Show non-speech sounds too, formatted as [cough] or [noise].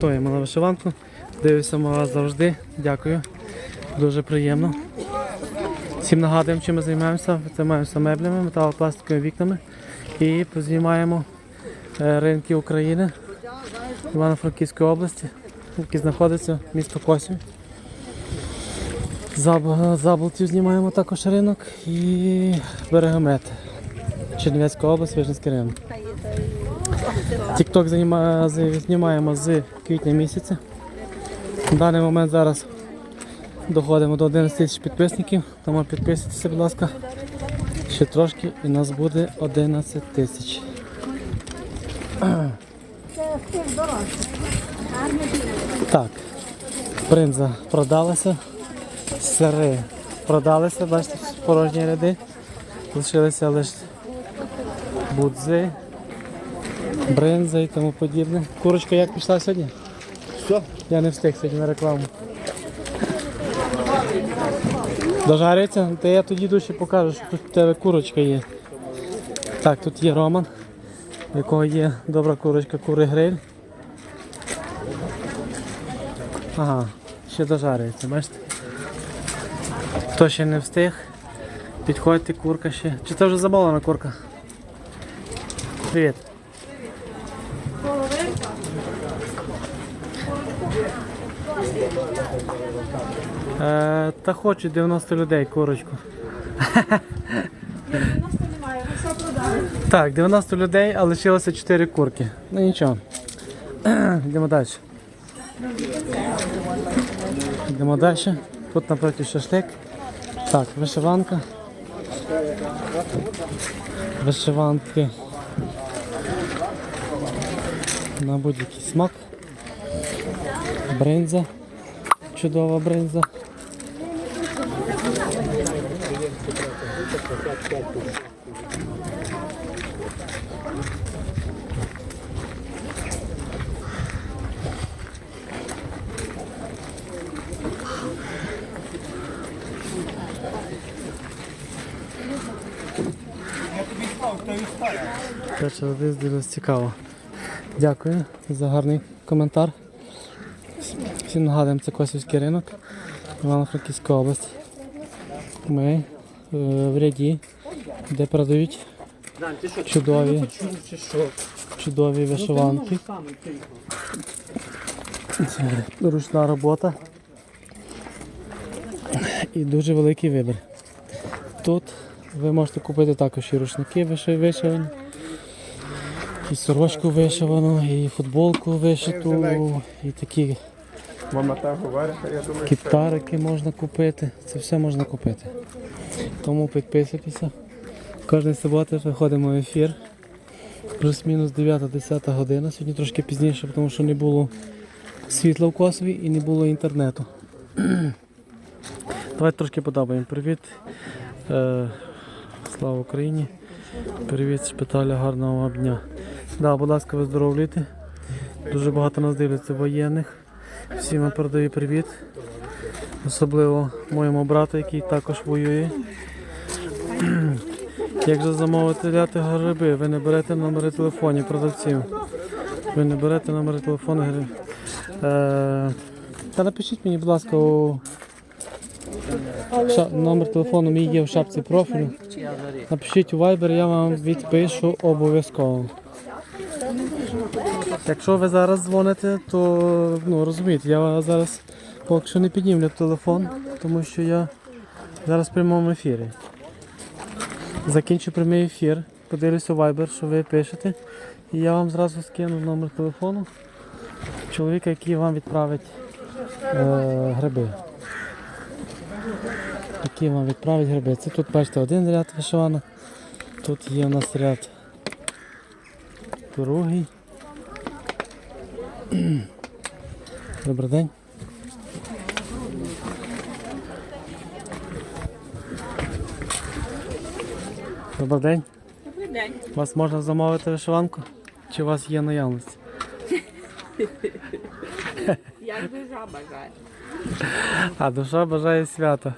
Стоїмо на вишиванку. Дивлюся ми вас завжди. Дякую. Дуже приємно. Всім нагадуємо, чим ми займаємося. Займаємося меблями, металопластиковими вікнами і знімаємо е, ринки України Івано-Франківської області, які знаходяться місто Косів. Заб- Заблтів знімаємо також ринок і берегомет. Чернівецька область, Вижницький район. Тікток знімаємо з квітня місяця. В даний момент зараз доходимо до 11 тисяч підписників, тому підписуйтеся, будь ласка. Ще трошки і нас буде 11 тисяч. Так, бринза продалася, сири продалися, бачите, порожні ряди. Лишилися лише будзи, бринза і тому подібне. Курочка як пішла сьогодні? Що? Я не встиг сьогодні на рекламу. Дожарюється? Та я тоді душі покажу, що тут в тебе курочка є. Так, тут є Роман, у якого є добра курочка, кури гриль. Ага, ще дожарюється, бачите? Хто ще не встиг, підходьте, курка ще. Чи це вже замовлена курка? Привіт. Е, та хочу 90 людей курочку. 90 немає, ви все продали. Так, 90 людей, а лишилося 4 курки. Ну нічого. [clears throat] Йдемо далі. Йдемо далі. Тут напроти шашлик. Так, вишиванка. Вишиванки. На будь-який смак. Бринза. Чудова бринза. Перше дивилось цікаво. Дякую за гарний коментар. Всім нагадуємо, це Косівський ринок, Івано-Франківська область. Ми е, в ряді, де продають чудові, чудові вишиванки. Це ручна робота і дуже великий вибір. Тут ви можете купити також і рушники вишивані, і сорочку вишивану, і футболку вишиту, і такі Мама так говорить, я думаю, кітарики можна купити. Це все можна купити. Тому підписуйтеся. Кожної суботи виходимо в ефір. Плюс-мінус 9-10 година. Сьогодні трошки пізніше, тому що не було світла в Косові і не було інтернету. [clears throat] Давайте трошки подобаємо. Привіт. Е, слава Україні. Привіт, шпиталя, гарного дня. Да, будь ласка, виздоровлюйте. Дуже багато нас дивляться воєнних. Всім вам передаю привіт. Особливо моєму брату, який також воює. [clears throat] Як же замовити ляти гриби? Ви не берете номери телефонів продавців. Ви не берете номери телефону грибів. Е, та напишіть мені, будь ласка, у... Ша... номер телефону мій є в шапці профілю. Напишіть у Viber, я вам відпишу обов'язково. Якщо ви зараз дзвоните, то ну, розумієте, я зараз поки що не піднімлю телефон, тому що я зараз в прямому ефірі. Закінчу прямий ефір, подивлюся у Viber, що ви пишете, і я вам зразу скину номер телефону чоловіка, який вам відправить е, гриби. Який вам відправить гриби. Це тут бачите один ряд вишиванок, тут є у нас ряд другий. [clears throat] Добрий день. Добрий день. Добрий день. Вас можна замовити вишиванку? Чи у вас є наявність? [laughs] Як душа бажає. А душа бажає свята.